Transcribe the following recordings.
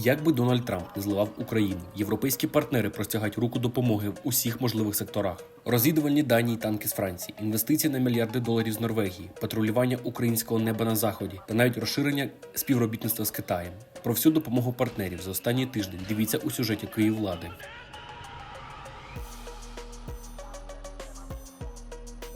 Як би Дональд Трамп не зливав Україну, європейські партнери простягають руку допомоги в усіх можливих секторах. Розвідувальні дані й танки з Франції, інвестиції на мільярди доларів з Норвегії, патрулювання українського неба на заході та навіть розширення співробітництва з Китаєм. Про всю допомогу партнерів за останній тиждень дивіться у сюжеті Київлади.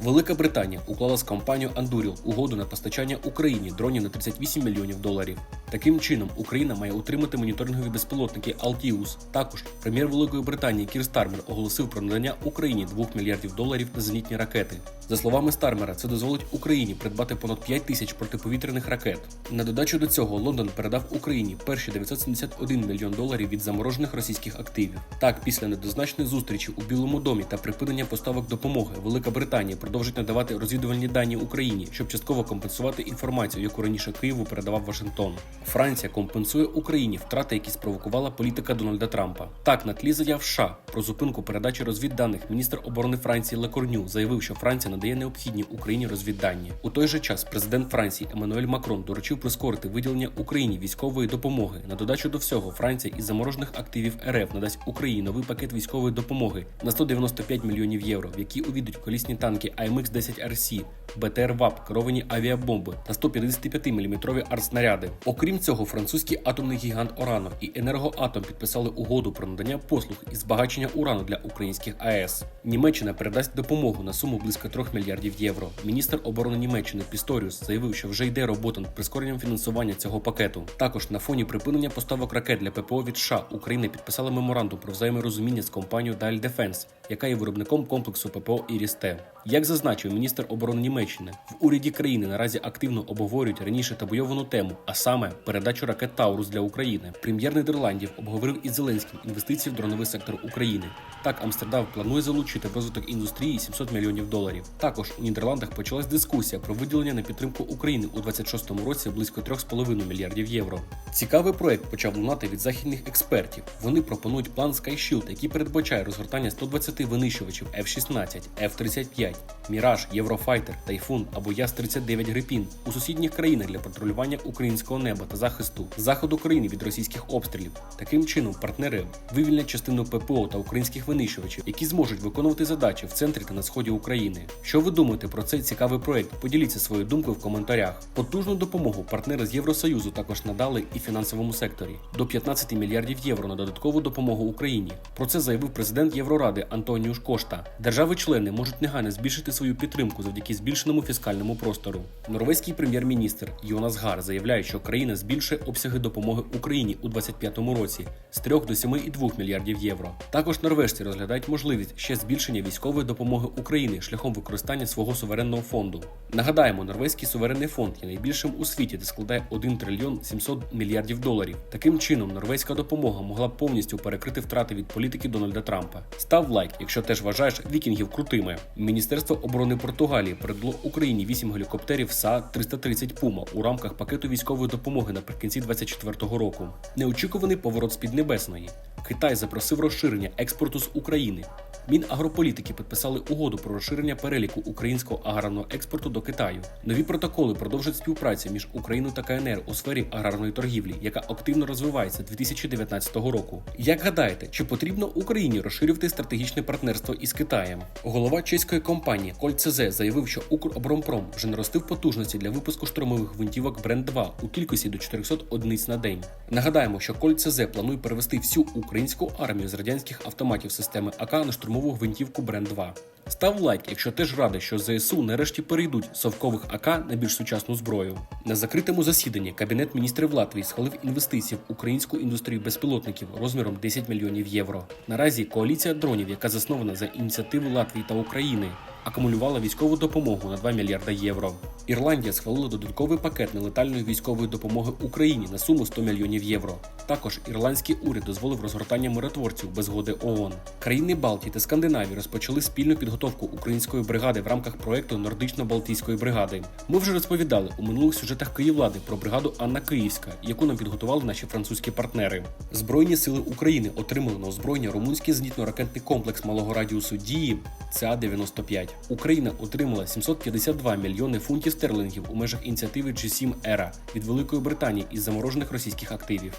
Велика Британія уклала з компанією Anduril угоду на постачання Україні дронів на 38 мільйонів доларів. Таким чином, Україна має утримати моніторингові безпілотники Altius. Також прем'єр Великої Британії Кір Стармер оголосив про надання Україні 2 мільярдів доларів на зенітні ракети. За словами Стармера, це дозволить Україні придбати понад 5 тисяч протиповітряних ракет. На додачу до цього Лондон передав Україні перші 971 мільйон доларів від заморожених російських активів. Так, після недозначної зустрічі у Білому домі та припинення поставок допомоги, Велика Британія продовжить надавати розвідувальні дані Україні, щоб частково компенсувати інформацію, яку раніше Києву передавав Вашингтон. Франція компенсує Україні втрати, які спровокувала політика Дональда Трампа. Так, на тлі заяв США про зупинку передачі розвідданих міністр оборони Франції Лекорню заявив, що Франція надає необхідні Україні розвіддані. У той же час президент Франції Еммануель Макрон доручив прискорити виділення Україні військової допомоги. На додачу до всього, Франція із заморожених активів РФ надасть Україні новий пакет військової допомоги на 195 мільйонів євро, в які увійдуть колісні танки АМХ-10 РС, БТР ВАП, керовані авіабомби та 155 мм артснаряди. Окрім цього, французький атомний гігант Орано і Енергоатом підписали угоду про надання послуг із збагачення урану для українських АЕС. Німеччина передасть допомогу на суму близько 3 мільярдів євро. Міністр оборони Німеччини Пісторіус заявив, що вже йде робота над прискоренням фінансування цього пакету. Також на фоні припинення поставок ракет для ППО від США Україна підписала меморандум про взаєморозуміння з компанією Даль Defense, яка є виробником комплексу ППО Ірісте. Як зазначив міністр оборони Німеччини, в уряді країни наразі активно обговорюють раніше табойовану тему, а саме передачу ракет Таурус для України. Прем'єр Нідерландів обговорив із Зеленським інвестиції в дроновий сектор України. Так, Амстердам планує залучити в розвиток індустрії 700 мільйонів доларів. Також у Нідерландах почалась дискусія про виділення на підтримку України у 26-му році близько 3,5 мільярдів євро. Цікавий проект почав лунати від західних експертів. Вони пропонують план Sky Shield, який передбачає розгортання 120 винищувачів F-16, F-35, Міраж, Єврофайтер, Тайфун або Яс-39 Грипін у сусідніх країнах для патрулювання українського неба та захисту заходу країни від російських обстрілів. Таким чином, партнери вивільнять частину ППО та українських винищувачів, які зможуть виконувати задачі в центрі та на сході України. Що ви думаєте про цей цікавий проект? Поділіться своєю думкою в коментарях. Потужну допомогу партнери з Євросоюзу також надали і фінансовому секторі до 15 мільярдів євро на додаткову допомогу Україні. Про це заявив президент Євроради Антоніуш Кошта. Держави-члени можуть негайно збільшити свою підтримку завдяки збільшеному фіскальному простору. Норвезький прем'єр-міністр Йонас Гар заявляє, що країна збільшує обсяги допомоги Україні у 2025 році з 3 до 7,2 мільярдів євро. Також норвежці розглядають можливість ще збільшення військової допомоги України шляхом використання свого суверенного фонду. Нагадаємо, норвезький суверенний фонд є найбільшим у світі, де складає 1 трильйон 700 мільярдів доларів. Таким чином, норвезька допомога могла б повністю перекрити втрати від політики Дональда Трампа. Став лайк, якщо теж вважаєш вікінгів крутими. Міністерство оборони Португалії передало Україні 8 гелікоптерів СА 330 Пума у рамках пакету військової допомоги наприкінці 2024 року. Неочікуваний поворот з Піднебесної. Китай запросив розширення експорту з України. Мінагрополітики підписали угоду про розширення переліку українського аграрного експорту до Китаю. Нові протоколи продовжують співпрацю між Україною та КНР у сфері аграрної торгівлі, яка активно розвивається 2019 року. Як гадаєте, чи потрібно Україні розширювати стратегічне партнерство із Китаєм? Голова чеської компанії Кольцезе заявив, що Укроборонпром вже наростив потужності для випуску штурмових гвинтівок Бренд 2 у кількості до 400 одиниць на день. Нагадаємо, що Кольцезе планує перевести всю українську армію з радянських автоматів системи АК на штурмову гвинтівку Бренд 2. Став лайк, якщо теж радий, що ЗСУ нарешті перейдуть совкових АК на більш сучасну зброю. На закритому засіданні Кабінет міністрів Латвії схвалив інвестиції в українську індустрію безпілотників розміром 10 мільйонів євро. Наразі коаліція дронів, яка заснована за ініціативи Латвії та України, акумулювала військову допомогу на 2 мільярда євро. Ірландія схвалила додатковий пакет нелетальної військової допомоги Україні на суму 100 мільйонів євро. Також ірландський уряд дозволив розгортання миротворців без згоди ООН. Країни Балтії та Скандинавії розпочали спільну підготовку української бригади в рамках проекту Нордично-Балтійської бригади. Ми вже розповідали у минулих сюжетах Київлади про бригаду Анна Київська, яку нам підготували наші французькі партнери. Збройні сили України отримали на озброєння румунський зенітно-ракетний комплекс малого радіусу дії ЦА-95. Україна отримала 752 мільйони фунтів стерлингів у межах ініціативи G7 ERA від Великої Британії із заморожених російських активів.